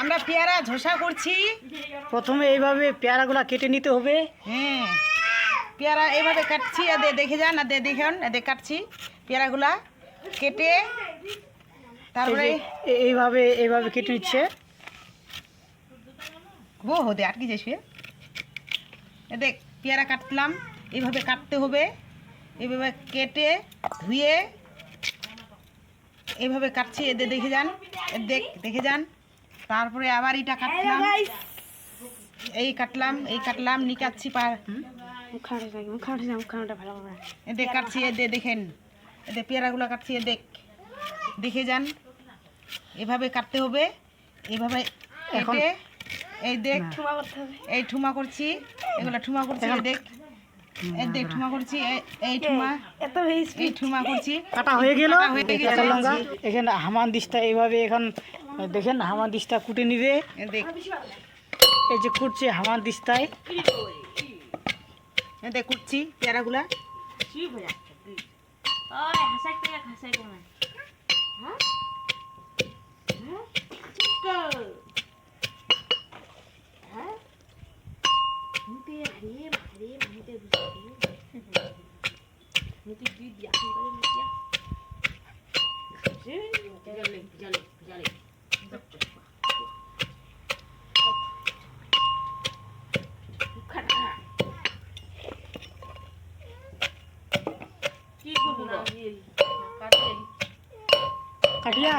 আমরা পেয়ারা ঝোসা করছি। প্রথমে এইভাবে পেয়ারাগুলো কেটে নিতে হবে। হ্যাঁ। পেয়ারা এইভাবে কাটছি এদের দেখে যান এদের দেখুন এদের কাটছি পেয়ারাগুলা কেটে। তারপরে এইভাবে এইভাবে কেটে নিচ্ছে। ও হতে আটকে এ দেখ পেয়ারা কাটলাম। এইভাবে কাটতে হবে। এইভাবে কেটে ধুয়ে। এইভাবে কাটছি এদের দেখে যান। দেখ দেখে যান। তারপরে আবার এটা কাটলাম। এই কাটলাম এই কাটলাম নিকাচ্ছি পা এদের কাটছি এদের দেখেন। এদের পেয়ারাগুলো কাটছি দেখ। দেখে যান। এভাবে কাটতে হবে। এইভাবে এখন- এই দেখ। এই ঠুমা করছি এগুলো ঠুমা করছি দেখ। দেখ ঠুমা করছি এই- ঠুমা। এই ঠুমা করছি। কাটা হয়ে গেল। হয়ে। কাঁচা লঙ্কা। এখানে হামান দিসটা এইভাবে এখন দেখেন হামান দিসটা কুটে নিবে। এই দেখ এই যে কুটছে হামান দিস্তায় এই দেখ কুটছি পেয়ারাগুলা। কাটিয়া।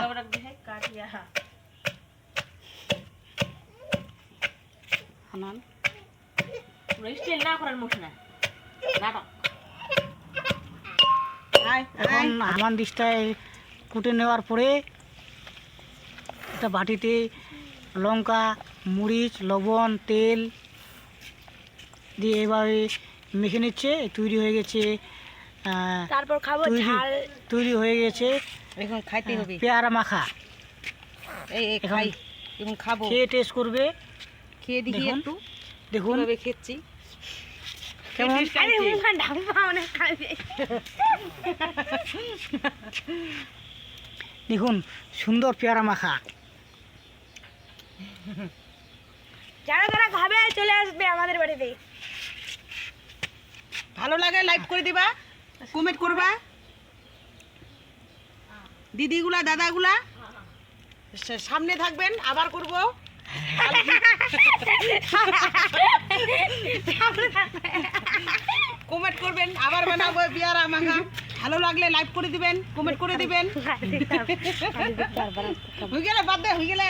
হানান। আয় এখন হামান দিস্তায় কুটে নেওয়ার পরে একটা বাটিতে লঙ্কা মরিচ লবণ তেল দিয়ে এভাবে মেখে নিচ্ছে তৈরি হয়ে গেছে তারপর খাব ঝাল। তৈরি হয়ে গেছে। এখন খাইতে হবে। পেয়ারা মাখা। এই এই খাই। এখন খাব। খেয়ে টেস্ট করবে। খেয়ে দেখি দেখুন। একটু। দেখুন। কীভাবে খেচ্ছি। কেমন? আরে মুখা ঢাকা অনেক খাবে। দেখুন সুন্দর পেয়ারা মাখা। যারা যারা খাবে চলে আসবে আমাদের বাড়িতে। ভালো লাগে লাইক করে দিবা। কমেন্ট করবা? দিদিগুলা দাদাগুলা? সামনে থাকবেন আবার করব। কমেন্ট করবেন আবার বানাবো বিয়ার আমাকে ভালো লাগলে লাইক করে দিবেন কমেন্ট করে দিবেন। হয়ে গেলে বাদ দে হয়ে গেলে